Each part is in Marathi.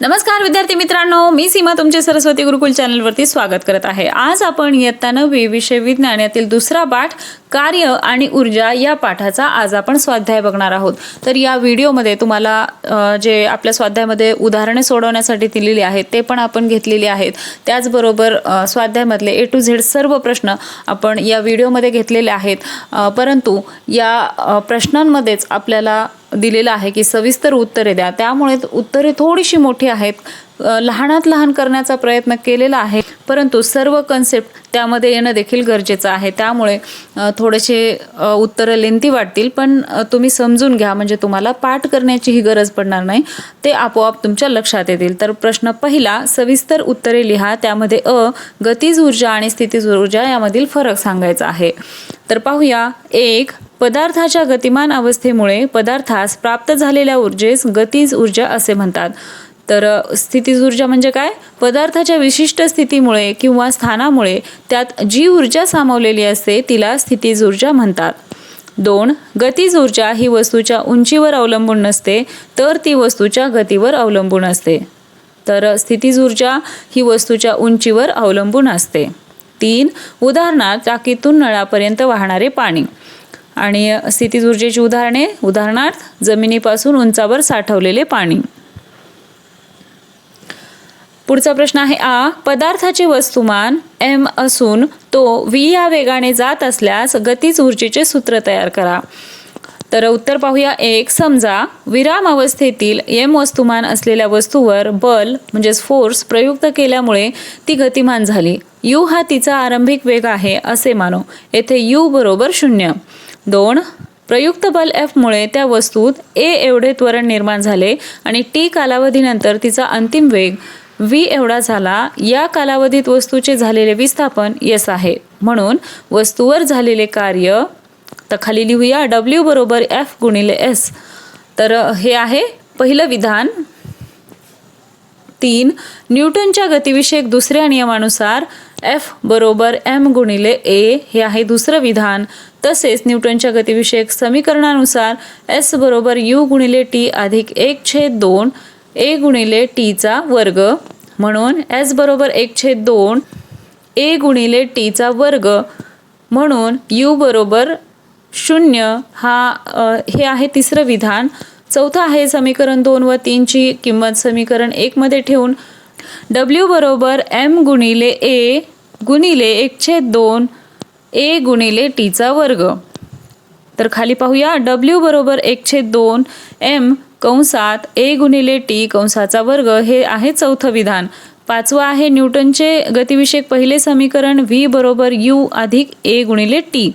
नमस्कार विद्यार्थी मित्रांनो मी सीमा तुमचे सरस्वती गुरुकुल चॅनलवरती स्वागत करत आहे. आज आपण इयत्ता नववी विषय विज्ञान यातील दुसरा पाठ कार्य आणि ऊर्जा या पाठाचा आज आपण स्वाध्याय बघणार आहोत. तर या व्हिडिओमध्ये तुम्हाला जे आपल्या स्वाध्यायामध्ये उदाहरणे सोडवण्यासाठी दिलेली आहेत ते पण आपण घेतलेली आहेत. त्याचबरोबर अ, स्वाध्यायामधले ए टू झेड सर्व प्रश्न आपण या व्हिडिओमध्ये घेतलेले आहेत. परंतु या प्रश्नांमध्येच आपल्याला दिलेलं आहे की सविस्तर उत्तरे द्या. त्यामुळे उत्तरे थोडीशी मोठी आहेत. लहानात लहान करण्याचा प्रयत्न केलेला आहे. परंतु सर्व कन्सेप्ट त्यामध्ये येणं देखील गरजेचं आहे. त्यामुळे थोडेसे उत्तरं लेंथी वाटतील पण तुम्ही समजून घ्या. म्हणजे तुम्हाला पाठ करण्याचीही गरज पडणार नाही. ते आपोआप तुमच्या लक्षात येतील. तर प्रश्न पहिला सविस्तर उत्तरे लिहा. त्यामध्ये अ गतीज ऊर्जा आणि स्थितीज ऊर्जा यामधील फरक सांगायचा आहे. तर पाहूया. एक पदार्थाच्या गतिमान अवस्थेमुळे पदार्थास प्राप्त झालेल्या ऊर्जेस गतीज ऊर्जा असे म्हणतात. तर स्थितीज ऊर्जा म्हणजे काय? पदार्थाच्या विशिष्ट स्थितीमुळे किंवा स्थानामुळे त्यात जी ऊर्जा सामावलेली असते तिला स्थितीज ऊर्जा म्हणतात. दोन गतीज ऊर्जा ही वस्तूच्या उंचीवर अवलंबून नसते तर ती वस्तूच्या गतीवर अवलंबून असते. तर स्थितीज ऊर्जा ही वस्तूच्या उंचीवर अवलंबून असते. तीन उदाहरणार्थ टाकीतून नळापर्यंत वाहणारे पाणी. आणि स्थितीज ऊर्जेची उदाहरणे उदाहरणार्थ जमिनीपासून उंचावर साठवलेले पाणी. पुढचा प्रश्न आहे आ पदार्थाचे वस्तुमान एम असून तो व्ही या वेगाने जात असल्यास गतीज ऊर्जेचे सूत्र तयार करा. तर उत्तर पाहूया एक समजा विराम अवस्थेतील एम वस्तुमान असलेल्या वस्तूवर बल म्हणजेच फोर्स प्रयुक्त केल्यामुळे ती गतिमान झाली. यू हा तिचा आरंभिक वेग आहे असे मानो. येथे यू बरोबर शून्य. दोन प्रयुक्त बल एफमुळे त्या वस्तूत ए एवढे त्वरण निर्माण झाले आणि टी कालावधीनंतर तिचा अंतिम वेग व्ही एवढा झाला या कालावधीत वस्तूचे झालेले विस्थापन यस आहे. म्हणून वस्तूवर झालेले कार्य तर खाली लिहूया डब्ल्यू बरोबर एफ गुणिले एस तर हे आहे पहिलं विधान. तीन न्यूटनच्या गतिविषयक दुसऱ्या नियमानुसार एफ बरोबर एम गुणिले ए हे आहे दुसरं विधान. तसेच न्यूटनच्या गतिविषयक समीकरणानुसार एस बरोबर यू गुणिले टी अधिक एक छेद दोन ए गुणिले टीचा वर्ग. म्हणून एस बरोबर एक छेद दोन ए गुणिले टीचा वर्ग. म्हणून यू बरोबर शून्य हा हे आहे तिसरं विधान. चौथं आहे समीकरण दोन व तीनची किंमत समीकरण एकमध्ये ठेवून. डब्ल्यू बरोबर एम गुणिले ए गुणिले एक छेद दोन ए गुणिले टीचा वर्ग. तर खाली पाहूया. डब्ल्यू बरोबर एक छेद दोन एम कंसात ए गुणिले टी कंसाचा वर्ग हे आहे चौथं विधान. पाचवं आहे न्यूटनचे गतिविषयक पहिले समीकरण व्ही बरोबर यू अधिक ए गुणिले टी.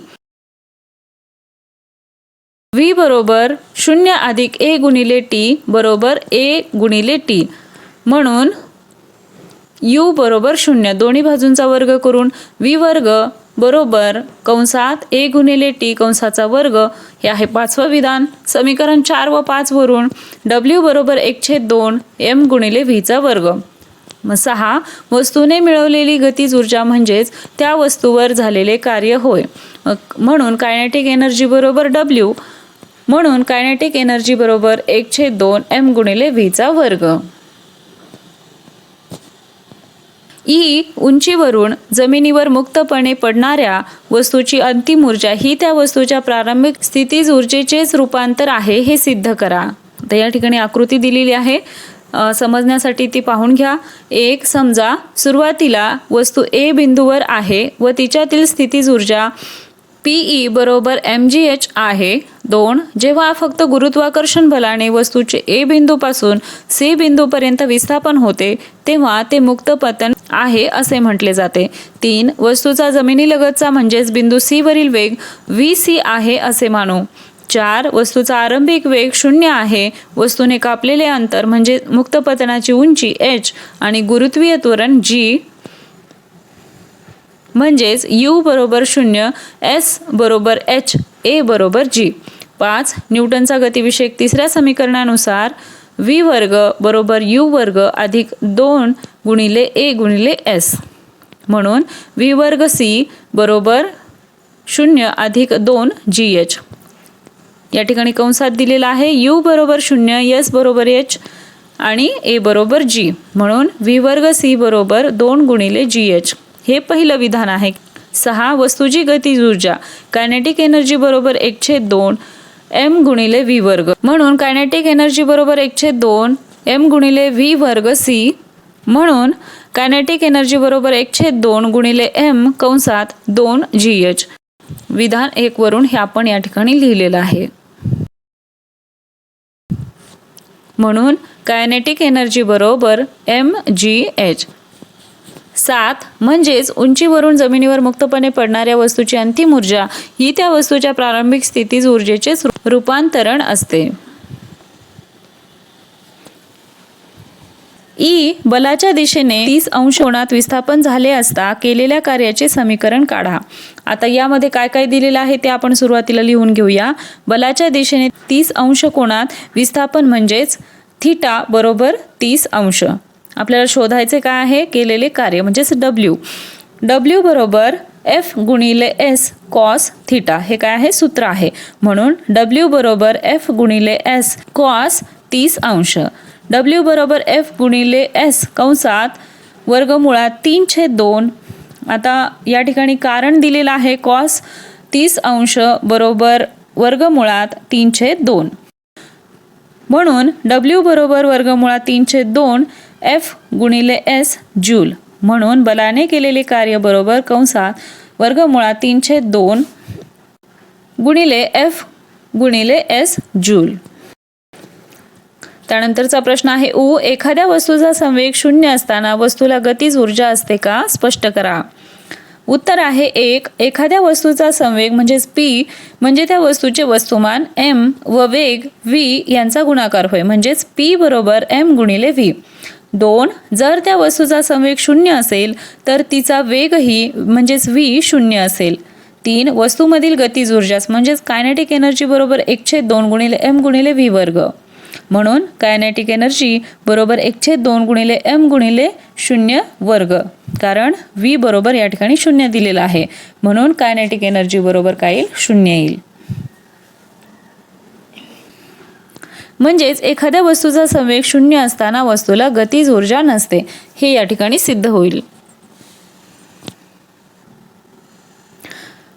व्ही बरोबर शून्य अधिक ए गुणिले टी बरोबर ए गुणिले टी. म्हणून यू बरोबर शून्य. दोन्ही बाजूंचा वर्ग करून व्ही वर्ग बरोबर कंसात ए गुणिले टी कंसाचा वर्ग हे आहे पाचवं विधान. समीकरण चार व पाच वरून डब्ल्यू बरोबर एक दोन एम गुणिले व्हीचा वर्ग. मग सहा वस्तूने मिळवलेली गतीज ऊर्जा म्हणजेच त्या वस्तूवर झालेले कार्य होय. म्हणून कायनेटिक एनर्जी बरोबर डब्ल्यू म्हणून कायनेटिक एनर्जी बरोबर एक दोन एम गुणिले व्हीचा वर्ग. ई उंचीवरून जमिनीवर मुक्तपणे पडणाऱ्या वस्तूची अंतिम ऊर्जा ही त्या वस्तूच्या प्रारंभिक स्थितीज ऊर्जेचेच रूपांतर आहे हे सिद्ध करा. तर या ठिकाणी आकृती दिलेली आहे. समजण्यासाठी ती पाहून घ्या. एक समजा सुरुवातीला वस्तू ए बिंदूवर आहे व तिच्यातील स्थितीज ऊर्जा पीई बरोबर एम जी एच आहे. दोन जेव्हा फक्त गुरुत्वाकर्षण बलाने वस्तूचे ए बिंदूपासून सी बिंदूपर्यंत विस्थापन होते तेव्हा ते मुक्त पतन आहे असे म्हटले जाते. तीन वस्तूचा जमिनीलगतचा म्हणजेच बिंदू सी वरील वेग व्ही सी आहे असे मानू. चार वस्तूचा आरंभिक वेग शून्य आहे. वस्तूने कापलेले अंतर म्हणजे मुक्त पतनाची उंची एच आणि गुरुत्वीय त्वरण जी म्हणजेच यू बरोबर शून्य एस बरोबर एच ए बरोबर जी. पाच न्यूटनचा गतिविषयक तिसऱ्या समीकरणानुसार व्ही वर्ग बरोबर यू वर्ग अधिक दोन गुणिले ए गुणिले एस. म्हणून व्ही वर्ग सी बरोबर शून्य अधिक दोन जी एच. या ठिकाणी कंसात दिलेला आहे यू बरोबर शून्य एस बरोबर एच आणि ए बरोबर जी. म्हणून व्ही वर्ग सी बरोबर दोन गुणिले जी एच. हे पहिलं विधान आहे. सहा वस्तूची गतीज ऊर्जा. कायनेटिक एनर्जी बरोबर एकशे दोन एम गुणिले व्ही वर्ग. म्हणून कायनेटिक एनर्जी बरोबर एकशे दोन एम गुणिले व्ही वर्ग सी म्हणून कायनेटिक एनर्जी बरोबर एकशे दोन गुणिले एम कंसात दोन जी एच विधान एक वरून हे आपण या ठिकाणी लिहिलेलं आहे. म्हणून कायनेटिक एनर्जी बरोबर एम जी एच सात म्हणजेच उंचीवरून जमिनीवर मुक्तपणे पडणाऱ्या वस्तूची अंतिम ऊर्जा ही त्या वस्तूच्या प्रारंभिक स्थितीज ऊर्जेचे रूपांतरण असते. ई बलाच्या दिशेने तीस अंश कोणात विस्थापन झाले असता केलेल्या कार्याचे समीकरण काढा. आता यामध्ये काय काय दिलेलं आहे ते आपण सुरुवातीला लिहून घेऊया. बलाच्या दिशेने तीस अंश कोणात विस्थापन म्हणजेच थिटा बरोबर तीस अंश. आपल्याला शोधायचे काय आहे? केलेले कार्य म्हणजेच डब्ल्यू डब्ल्यू बरोबर एफ गुणिले एस कॉस थिटा हे काय आहे? सूत्र आहे. म्हणून डब्ल्यू बरोबर एफ गुणिले एस कॉस तीस अंश. डब्ल्यू बरोबर एफ गुणिले एस कंसात वर्गमुळात तीन छे दोन. आता या ठिकाणी कारण दिलेलं आहे कॉस तीस अंश बरोबर वर्गमुळात तीन छेद दोन. म्हणून डब्ल्यू बरोबर वर्गमुळात तीन छेद दोन एफ गुणिले एस जूल. म्हणून बलाने केलेले कार्य बरोबर कंसात वर्गमुळात तीनशे दोन गुणिले एफ गुणिले एस जूल. त्यानंतरचा प्रश्न आहे ऊ एखाद्या वस्तूचा संवेग शून्य असताना वस्तूला गतीज ऊर्जा असते का? स्पष्ट करा. उत्तर आहे एक एखाद्या वस्तूचा संवेग म्हणजेच पी म्हणजे त्या वस्तूचे वस्तुमान एम व वेग व्ही यांचा गुणाकार होय म्हणजेच पी बरोबर एम गुणिले व्ही दोन जर त्या वस्तूचा संवेग शून्य असेल तर तिचा वेगही म्हणजेच व्ही शून्य असेल. तीन वस्तूमधील गतीज ऊर्जास म्हणजेच कायनेटिक एनर्जी बरोबर एकशे दोन गुणिले एम गुणिले व्ही वर्ग. म्हणून कायनेटिक एनर्जी बरोबर एकशे दोन गुणिले एम गुणिले शून्य वर्ग. कारण व्ही बरोबर या ठिकाणी शून्य दिलेलं आहे. म्हणून कायनेटिक एनर्जी बरोबर काय येईल? शून्य येईल. म्हणजेच एखाद्या वस्तूचा संवेग शून्य असताना वस्तूला गतीज ऊर्जा नसते. हे या ठिकाणी सिद्ध होईल.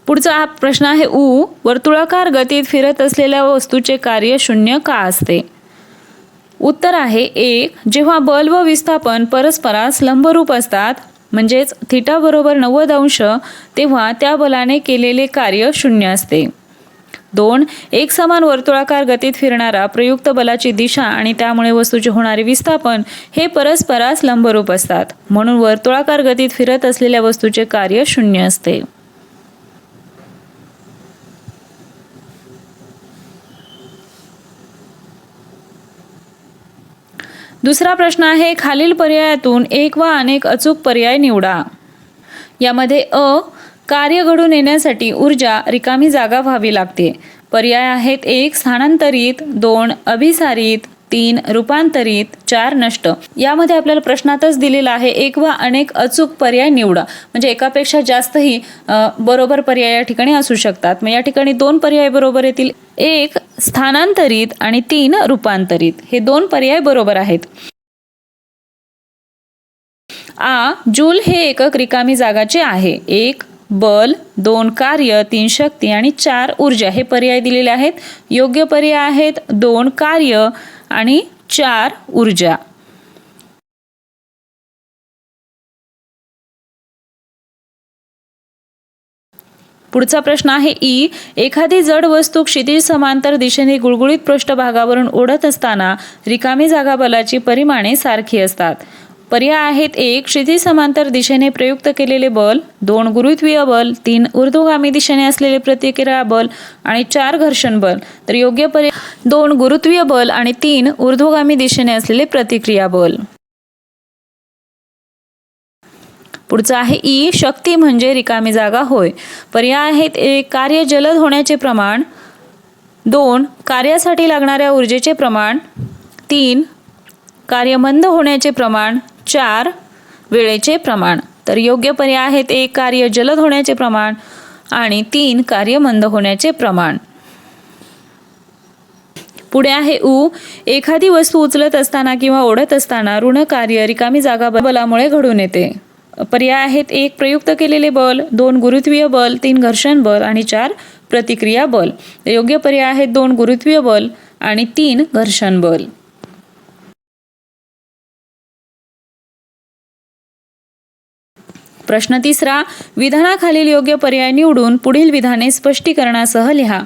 पुढचा हा प्रश्न आहे ऊ वर्तुळाकार गतीत फिरत असलेल्या वस्तूचे कार्य शून्य का असते? उत्तर आहे एक जेव्हा बल व विस्थापन परस्परास लंबरूप असतात म्हणजेच थिटा बरोबर नव्वद अंश तेव्हा त्या बलाने केलेले कार्य शून्य असते. दोन एक समान वर्तुळाकार गतीत फिरणारा प्रयुक्त बलाची दिशा आणि त्यामुळे वस्तूचे होणारे विस्थापन हे परस्परास लंबरूप असतात. म्हणून वर्तुळाकार गतीत फिरत असलेल्या वस्तूचे कार्य शून्य असते. दुसरा प्रश्न आहे खालील पर्यायातून एक वा अनेक अचूक पर्याय निवडा. यामध्ये अ कार्य घडून येण्यासाठी ऊर्जा रिकामी जागा व्हावी लागते. पर्याय आहेत एक स्थानांतरित दोन अभिसारित तीन रूपांतरित चार नष्ट. यामध्ये आपल्याला प्रश्नातच दिलेला आहे एक वा अनेक अचूक पर्याय निवडा. म्हणजे एकापेक्षा जास्तही बरोबर पर्याय या ठिकाणी असू शकतात. मग या ठिकाणी दोन पर्याय बरोबर येतील. एक स्थानांतरित आणि तीन रूपांतरित. हे दोन पर्याय बरोबर आहेत. आ जूल हे एकक रिकामी जागाचे आहे. एक बल दोन कार्य तीन शक्ती आणि चार ऊर्जा हे पर्याय दिलेले आहेत. योग्य पर्याय आहेत दोन कार्य आणि चार ऊर्जा. पुढचा प्रश्न आहे ई. एखादी जड वस्तू क्षितिज समांतर दिशेने गुळगुळीत पृष्ठभागावरून ओढत असताना रिकामी जागा बलाची परिमाणे सारखी असतात. पर्याय आहेत एक क्षितिज समांतर दिशेने प्रयुक्त केलेले बल दोन गुरुत्वीय बल तीन ऊर्ध्वगामी दिशेने असलेले प्रतिक्रिया बल आणि चार घर्षण बल. तर योग्य पर्याय दोन गुरुत्वीय बल आणि तीन ऊर्ध्वगामी दिशेने असलेले प्रतिक्रिया बल. पुढचं आहे ई शक्ती म्हणजे रिकामी जागा होय. पर्याय आहेत एक कार्य जलद होण्याचे प्रमाण. दोन कार्यासाठी लागणाऱ्या ऊर्जेचे प्रमाण. तीन कार्य मंद होण्याचे प्रमाण. चार वेळेचे प्रमाण. तर योग्य पर्याय आहेत एक कार्य जलद होण्याचे प्रमाण आणि तीन कार्य मंद होण्याचे प्रमाण. पुढे आहे उ एखादी वस्तू उचलत असताना किंवा ओढत असताना ऋण कार्य रिकामी जागा बलामुळे घडून येते. पर्याय आहेत एक प्रयुक्त केलेले बल दोन गुरुत्वीय बल तीन घर्षण बल आणि चार प्रतिक्रिया बल. योग्य पर्याय आहेत दोन गुरुत्वीय बल आणि तीन घर्षण बल. प्रश्न तिसरा विधानाखालील योग्य पर्याय निवडून पुढील विधाने स्पष्टीकरणासह लिहा.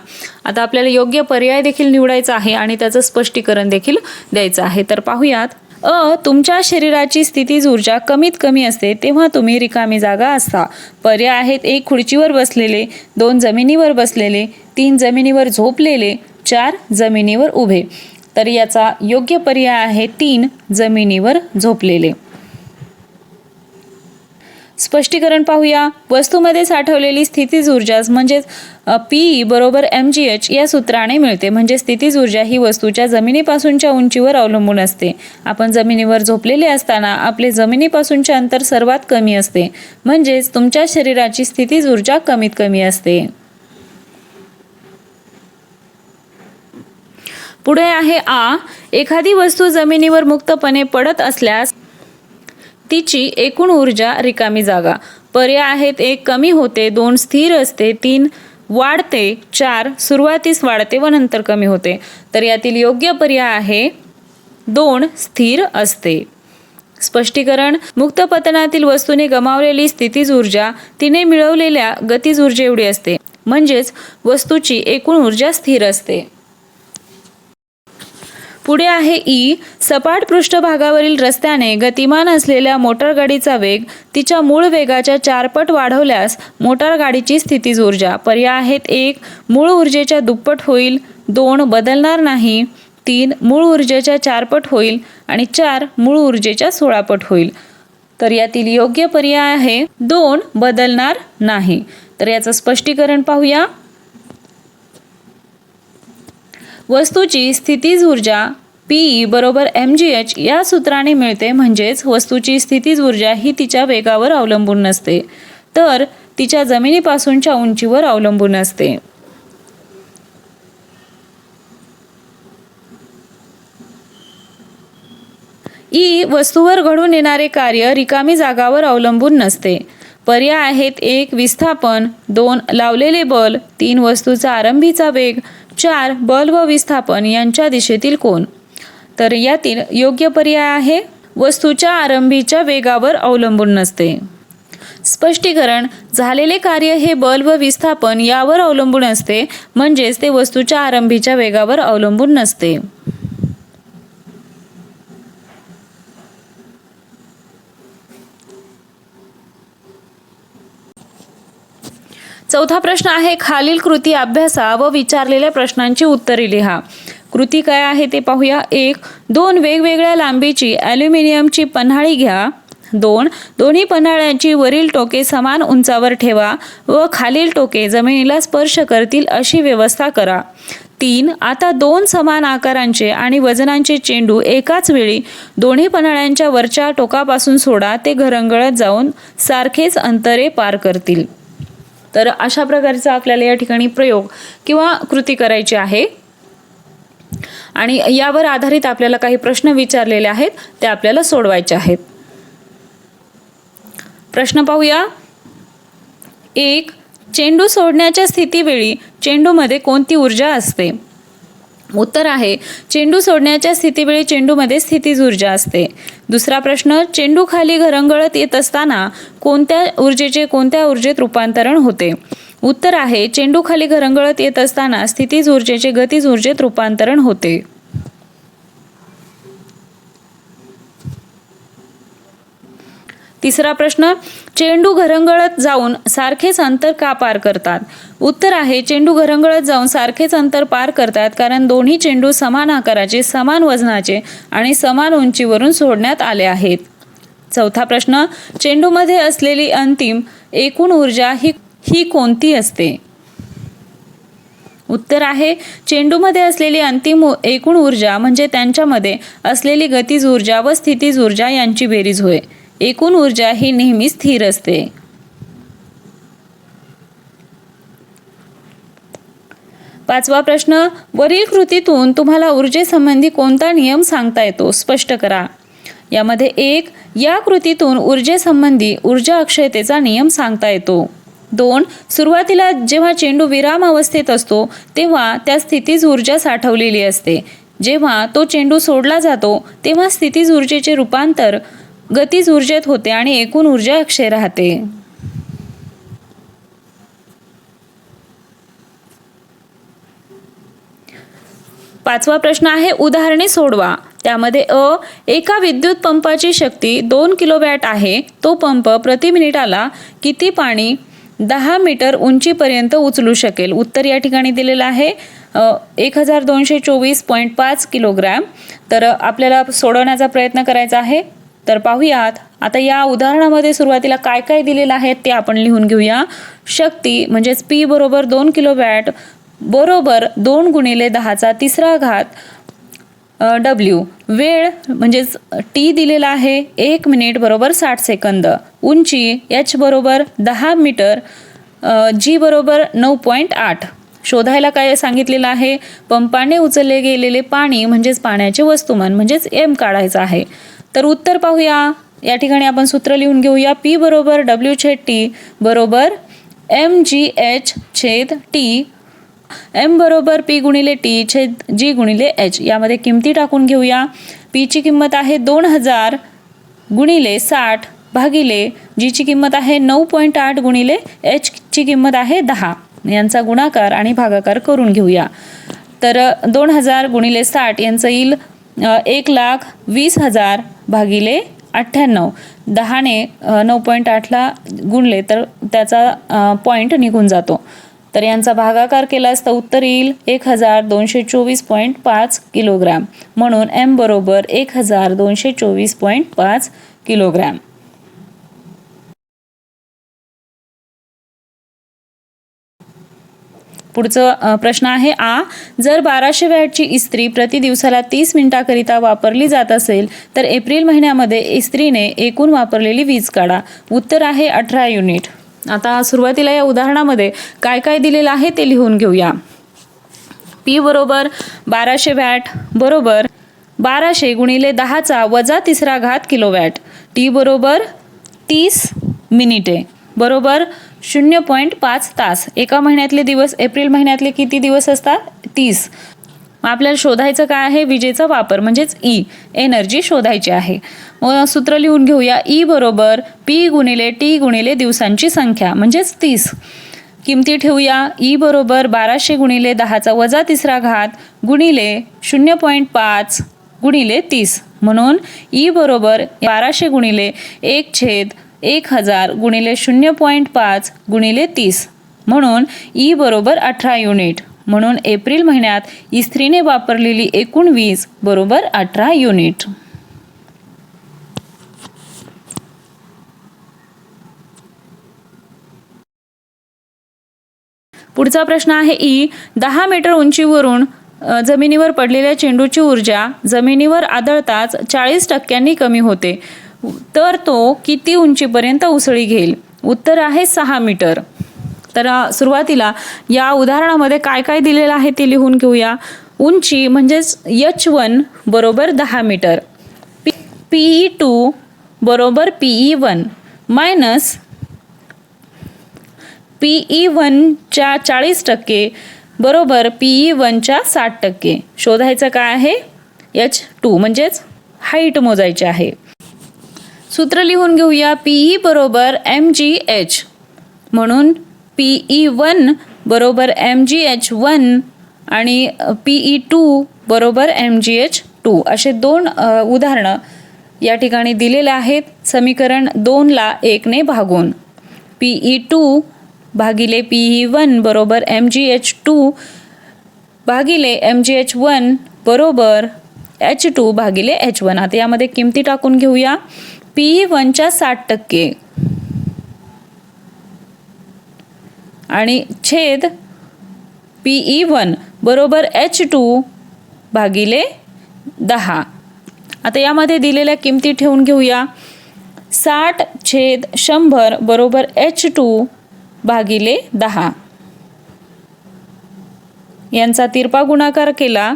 आता आपल्याला योग्य पर्याय देखील निवडायचा आहे आणि त्याचं स्पष्टीकरण देखील द्यायचं आहे. तर पाहूयात अ तुमच्या शरीराची स्थितीज ऊर्जा कमीत कमी असते तेव्हा तुम्ही रिकामी जागा असता. पर्याय आहेत एक खुर्चीवर बसलेले दोन जमिनीवर बसलेले तीन जमिनीवर झोपलेले चार जमिनीवर उभे. तर याचा योग्य पर्याय आहे तीन जमिनीवर झोपलेले. स्पष्टीकरण पाहूया. वस्तूमध्ये साठवलेली स्थितीज ऊर्जा म्हणजेच पी बरोबर एम जी एच या सूत्राने मिळते. म्हणजे स्थितीज ऊर्जा ही वस्तूच्या जमिनीपासूनच्या उंचीवर अवलंबून असते. आपण जमिनीवर झोपलेले असताना आपले जमिनीपासूनचे अंतर सर्वात कमी असते. म्हणजेच तुमच्या शरीराची स्थितीज ऊर्जा कमीत कमी असते. पुढे आहे आ. एखादी वस्तू जमिनीवर मुक्तपणे पडत असल्यास तिची एकूण ऊर्जा रिकामी जागा. पर्याय आहेत एक कमी होते दोन स्थिर असते तीन वाढते चार सुरुवातीस वाढते व नंतर कमी होते. तर यातील योग्य पर्याय आहे दोन स्थिर असते. स्पष्टीकरण मुक्त पतनातील वस्तूने गमावलेली स्थितीज ऊर्जा तिने मिळवलेल्या गतीज ऊर्जे एवढी असते. म्हणजेच वस्तूची एकूण ऊर्जा स्थिर असते. पुढे आहे ई. सपाट पृष्ठभागावरील रस्त्याने गतिमान असलेल्या मोटारगाडीचा वेग तिच्या मूळ वेगाच्या चारपट वाढवल्यास मोटारगाडीची स्थितीज ऊर्जा. पर्याय आहेत एक मूळ ऊर्जेच्या दुप्पट होईल. दोन बदलणार नाही. तीन मूळ ऊर्जेच्या चारपट होईल. आणि चार मूळ ऊर्जेच्या सोळापट होईल. तर यातील योग्य पर्याय आहे. दोन बदलणार नाही. तर याचं स्पष्टीकरण पाहूया. वस्तूची स्थितीज ऊर्जा पी बरोबर एम जी एच या सूत्राने मिळते. म्हणजेच वस्तूची स्थितीज ऊर्जा ही तिच्या वेगावर अवलंबून नसते. तर तिच्या जमिनीपासूनच्या उंचीवर अवलंबून असते. ई वस्तूवर घडून येणारे कार्य रिकामी जागावर अवलंबून नसते. पर्याय आहेत एक विस्थापन. दोन लावलेले बल. तीन वस्तूचा आरंभीचा वेग. चार बल व विस्थापन यांच्या दिशेतील कोण तर यातील योग्य पर्याय आहे वस्तूच्या आरंभीच्या वेगावर अवलंबून नसते. स्पष्टीकरण झालेले कार्य हे बल व विस्थापन यावर अवलंबून असते म्हणजेच ते वस्तूच्या आरंभीच्या वेगावर अवलंबून नसते. चौथा प्रश्न आहे खालील कृती अभ्यासा व विचारलेल्या प्रश्नांची उत्तरे लिहा. कृती काय आहे ते पाहूया. एक दोन वेगवेगळ्या लांबीची ॲल्युमिनियमची पन्हाळी घ्या. दोन दोन्ही पन्हाळ्यांची वरील टोके समान उंचावर ठेवा व खालील टोके जमिनीला स्पर्श करतील अशी व्यवस्था करा. तीन आता दोन समान आकारांचे आणि वजनांचे चेंडू एकाच वेळी दोन्ही पन्हाळ्यांच्या वरच्या टोकापासून सोडा ते घरंगळत जाऊन सारखेच अंतरे पार करतील. तर अशा प्रकारचा आपल्याला या ठिकाणी प्रयोग किंवा कृती करायची आहे. आणि यावर आधारित आपल्याला काही प्रश्न विचारलेले आहेत ते आपल्याला सोडवायचे आहेत. प्रश्न पाहूया. एक चेंडू सोडण्याच्या स्थितीवेळी चेंडूमध्ये कोणती ऊर्जा असते? उत्तर आहे चेंडू सोडण्याच्या स्थितीवेळी चेंडूमध्ये स्थितीज ऊर्जा असते. दुसरा प्रश्न चेंडू खाली घरंगळत येत असताना कोणत्या ऊर्जेचे कोणत्या ऊर्जेत रूपांतरण होते? उत्तर आहे चेंडू खाली घरंगळत येत असताना स्थितीज ऊर्जेचे गतीज ऊर्जेत रूपांतरण होते. तिसरा प्रश्न चेंडू घरंगळत जाऊन सारखेच अंतर का पार करतात? उत्तर आहे चेंडू घरंगळत जाऊन सारखेच अंतर पार करतात कारण दोन्ही चेंडू समान आकाराचे समान वजनाचे आणि समान उंचीवरून सोडण्यात आले आहेत. चौथा प्रश्न चेंडूमध्ये असलेली अंतिम एकूण ऊर्जा ही ही कोणती असते? उत्तर आहे चेंडूमध्ये असलेली अंतिम एकूण ऊर्जा म्हणजे त्यांच्यामध्ये असलेली गतीज ऊर्जा व स्थितीज ऊर्जा यांची बेरीज होय. एकूण ऊर्जा ही नेहमी स्थिर असते. पाचवा प्रश्न वरील कृतीतून तुम्हाला ऊर्जेसंबंधी कोणता नियम सांगता येतो? स्पष्ट करा. यामध्ये एक या कृतीतून ऊर्जेसंबंधी ऊर्जा अक्षयतेचा नियम सांगता येतो. दोन सुरुवातीला जेव्हा चेंडू विराम अवस्थेत असतो तेव्हा त्या स्थितीज ऊर्जा साठवलेली असते. जेव्हा तो चेंडू सोडला जातो तेव्हा स्थितीज ऊर्जेचे रूपांतर गतीज ऊर्जेत होते आणि एकूण ऊर्जा अक्षय राहते. पाचवा प्रश्न आहे उदाहरणे सोडवा. त्यामध्ये अ एका विद्युत पंपाची शक्ती दोन किलोवॅट आहे तो पंप प्रति मिनिटाला किती पाणी दहा मीटर उंचीपर्यंत उचलू शकेल? उत्तर या ठिकाणी दिलेलं आहे एक हजार दोनशे चोवीस पॉईंट पाच किलोग्रॅम. तर आपल्याला सोडवण्याचा प्रयत्न करायचा आहे. तर पाहूयात आता या उदाहरणामध्ये सुरुवातीला काय काय दिलेलं आहे ते आपण लिहून घेऊया. शक्ती म्हणजेच पी बरोबर दोन किलो वॅट बरोबर दोन गुणिले दहाचा तिसरा घात डब्ल्यू वेळ म्हणजेच टी दिलेला आहे एक मिनिट बरोबर साठ सेकंद. उंची एच बरोबर दहा मीटर जी बरोबर नऊ पॉईंट आठ. शोधायला काय सांगितलेलं आहे? पंपाने उचलले गेलेले पाणी म्हणजेच पाण्याचे वस्तुमान म्हणजेच एम काढायचं आहे. तर उत्तर पाहूया. या ठिकाणी आपण सूत्र लिहून घेऊया. पी बरोबर डब्ल्यू छेद टी बरोबर एम जी एच छेद टी एम बरोबर पी गुणिले टी छेद जी गुणिले एच. यामध्ये किमती टाकून घेऊया. पीची किंमत आहे दोन हजार गुणिले साठ भागिले जीची किंमत आहे नऊ पॉईंट आठ गुणिले एचची किंमत आहे दहा. यांचा गुणाकार आणि भागाकार करून घेऊया. तर दोन हजार गुणिले साठ यांचं येईल एक लाख वीस हजार भागिले अठ्ठ्याण्णव. दहाने नऊ पॉईंट आठला गुणले तर त्याचा पॉईंट निघून जातो. तर यांचा भागाकार केला असता उत्तर येईल एक हजार दोनशे चोवीस पॉईंट पाच किलोग्रॅम. म्हणून एम बरोबर एक हजार दोनशे चोवीस पॉईंट पाच किलोग्रॅम. पुढचं प्रश्न आहे आ. जर बाराशे वॅटची इस्त्री प्रति दिवसाला तीस मिनिटाकरिता वापरली जात असेल तर एप्रिल महिन्यामध्ये इस्त्रीने एकूण वापरलेली वीज काढा. उत्तर आहे अठरा युनिट. आता सुरुवातीला या उदाहरणामध्ये काय काय दिलेलं आहे ते लिहून घेऊया. पी बरोबर बाराशे वॅट बरोबर बाराशे गुणिले दहाचा वजा तिसरा घात किलो वॅट टी बरोबर तीस मिनिटे बरोबर शून्य पॉईंट पाच तास. एका महिन्यातले दिवस एप्रिल महिन्यातले किती दिवस असतात? तीस. आपल्याला शोधायचं काय आहे? विजेचा वापर म्हणजेच ई एनर्जी शोधायची आहे. सूत्र लिहून घेऊया. ई बरोबर पी गुणिले टी गुणिले दिवसांची संख्या म्हणजेच तीस. किमती ठेवूया. ई बरोबर बाराशे गुणिले दहाचा वजा तिसरा घात गुणिले शून्य पॉईंट पाच गुणिले तीस. म्हणून ई बरोबर बाराशे गुणिले एक छेद एक हजार गुणिले शून्य पॉईंट पाच गुणिले तीस. म्हणून ई बरोबर अठरा युनिट. म्हणून एप्रिल महिन्यात इस्त्रीने वापरलेली एकूण वीज बरोबर अठरा युनिट. पुढचा प्रश्न आहे ई. दहा मीटर उंचीवरून जमिनीवर पडलेल्या चेंडूची ऊर्जा जमिनीवर आदळताच चाळीस टक्क्यांनी कमी होते. तर तो किती उंचीपर्यंत उसळी घेईल? उत्तर आहे सहा मीटर. तर सुरुवातीला या उदाहरणामध्ये काय काय दिलेलं आहे ते लिहून घेऊया. उंची म्हणजेच यच वन बरोबर दहा मीटर. पी पीई टू बरोबर पीई वन. मायनस पीई वनच्या चाळीस टक्के बरोबर पीई वनच्या साठ टक्के. शोधायचं काय आहे? एच टू म्हणजेच हाईट मोजायची आहे. सूत्र लिहून घेऊया पीई बरोबर एम जी एच. म्हणून पीई वन बरोबर एम जी एच वन आणि पीई टू बरोबर एम जी एच टू. असे दोन उदाहरणं या ठिकाणी दिलेले आहेत. समीकरण दोनला एकने भागून. पीई टू भागिले पी ई वन बरोबर एम जी एच टू भागिले एम जी एच वन बरोबर एच टू भागिले एच वन आता यामध्ये किमती टाकून घेऊया. पी वनच्या साठ टक्के. आणि छेद पीई वन बरोबर एच टू भागिले दहा. आता यामध्ये दिलेल्या किमती ठेवून घेऊया. साठ छेद शंभर बरोबर एच टू भागिले दहा. यांचा तिरपा गुणाकार केला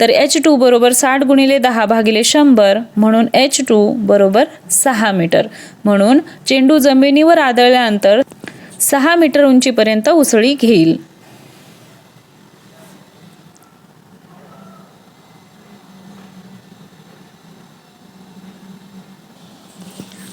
तर एच टू बरोबर साठ गुणिले दहा भागिले शंभर म्हणून एच टू बरोबर सहा मीटर. म्हणून चेंडू जमिनीवर आदळल्यानंतर सहा मीटर उंचीपर्यंत उसळी घेईल.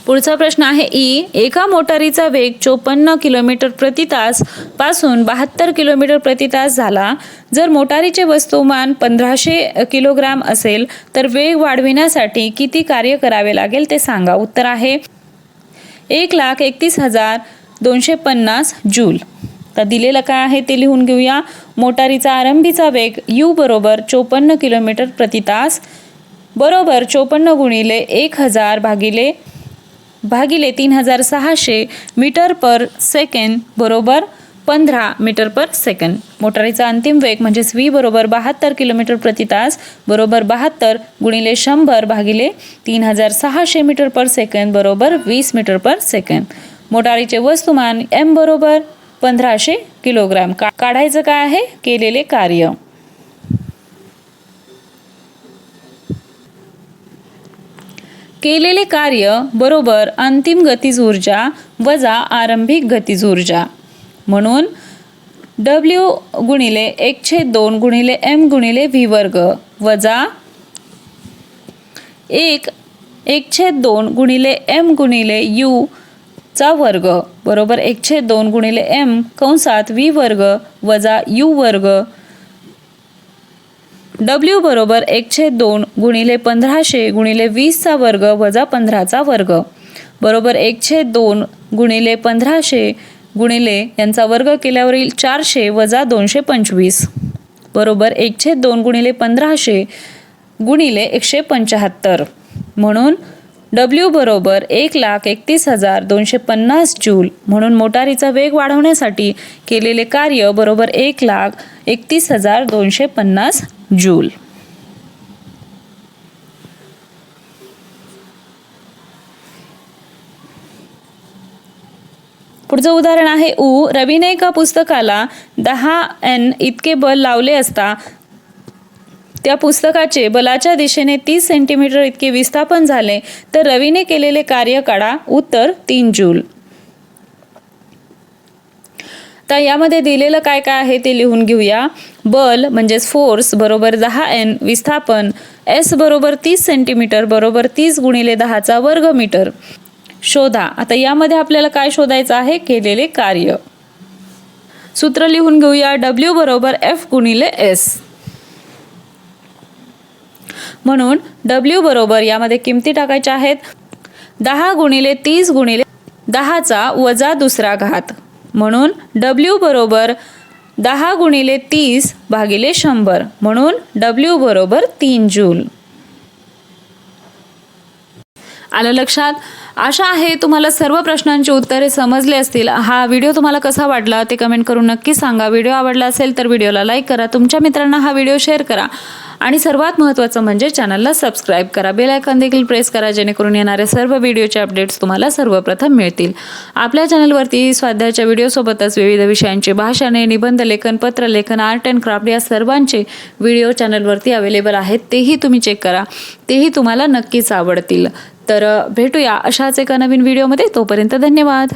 पुढचा प्रश्न आहे ई. एका मोटारीचा वेग चोपन्न किलोमीटर प्रति तासपासून बहात्तर किलोमीटर प्रति तास झाला. जर मोटारीचे वस्तुमान पंधराशे किलोग्राम असेल तर वेग वाढविण्यासाठी किती कार्य करावे लागेल ते सांगा. उत्तर आहे एक लाख एकतीस हजार दोनशे पन्नास जूल. तर दिलेलं काय आहे ते लिहून घेऊया. मोटारीचा आरंभीचा वेग यू बरोबर चोपन्न किलोमीटर प्रति तास बरोबर चोपन्न गुणिले एक हजार भागिले भागिले तीन हजार सहाशे मीटर पर सेकंड बरोबर पंधरा मीटर पर सेकंड मोटारीचा अंतिम वेग म्हणजेच व्ही बरोबर बहात्तर किलोमीटर प्रति तास बरोबर बहात्तर गुणिले शंभर भागिले तीन हजार सहाशे मीटर पर सेकंड बरोबर वीस मीटर पर सेकंड मोटारीचे वस्तुमान एम बरोबर पंधराशे किलोग्राम. का काढायचं काय आहे? केलेले कार्य. केलेले कार्य बरोबर अंतिम गतीज ऊर्जा वजा आरंभिक गतीज ऊर्जा म्हणून डब्ल्यू गुणिले एक छेद दोन गुणिले एम गुणिले व्ही वर्ग वजा एक एक छेद दोन गुणिले एम गुणिले यू चा वर्ग. बरोबर एक छेद दोन गुणिले एम कंसात व्ही वर्ग वजा यू वर्ग डब्ल्यू बरोबर एकशे दोन गुणिले पंधराशे गुणिले वीसचा वर्ग वजा पंधराचा वर्ग. बरोबर एकशे दोन गुणिले पंधराशे गुणिले यांचा वर्ग केल्यावरील चारशे वजा दोनशे पंचवीस. बरोबर एकशे दोन गुणिले पंधराशे गुणिले एकशे पंच्याहत्तर. म्हणून डब्ल्यू बरोबर एक लाख एकतीस हजार दोनशे पन्नास जूल म्हणून मोटारीचा वेग वाढवण्यासाठी केलेले कार्य बरोबर एक लाख एकतीस हजार दोनशे पन्नास जूल. पुढचं उदाहरण आहे उ. रवीने एका पुस्तकाला दहा एन इतके बल लावले असता त्या पुस्तकाचे बलाच्या दिशेने तीस सेंटीमीटर इतके विस्थापन झाले तर रवीने केलेले कार्य काढा. उत्तर तीन जूल. तर यामध्ये दिलेलं काय काय आहे ते लिहून घेऊया. बल म्हणजेच फोर्स बरोबर दहा एन विस्थापन. एस बरोबर तीस सेंटीमीटर बरोबर तीस गुणिले दहाचा वर्ग मीटर. शोधा. आता यामध्ये आपल्याला काय शोधायचं आहे? केलेले कार्य. सूत्र लिहून घेऊया. डब्ल्यू बरोबर एफ गुणिले एस म्हणून डब्ल्यू बरोबर यामध्ये किमती टाकायच्या आहेत. दहा गुणिले तीस गुणिले दहाचा वजा दुसरा घात. म्हणून डब्ल्यू बरोबर दहा गुणिले तीस भागिले शंभर. म्हणून डब्ल्यू बरोबर तीन जूल. आलं लक्षात? आशा आहे तुम्हाला सर्व प्रश्नांची उत्तरे समजली असतील. हा व्हिडिओ तुम्हाला कसा वाटला ते कमेंट करून नक्की सांगा. व्हिडिओ आवडला असेल तर व्हिडिओला लाईक करा. तुमच्या मित्रांना हा व्हिडिओ शेअर करा. आणि सर्वात महत्त्वाचं म्हणजे चॅनलला सबस्क्राईब करा. बेल आयकॉन देखील प्रेस करा जेणेकरून येणाऱ्या सर्व व्हिडिओचे अपडेट्स तुम्हाला सर्वप्रथम मिळतील. आपल्या चॅनलवरती स्वाध्यायाच्या व्हिडिओसोबतच विविध विषयांचे भाषणे निबंध लेखन पत्रलेखन आर्ट अँड क्राफ्ट या सर्वांचे व्हिडिओ चॅनलवरती अवेलेबल आहेत. तेही तुम्ही चेक करा. तेही तुम्हाला नक्कीच आवडतील. तर भेटूया अशाच एका नवीन व्हिडिओमध्ये. तोपर्यंत धन्यवाद.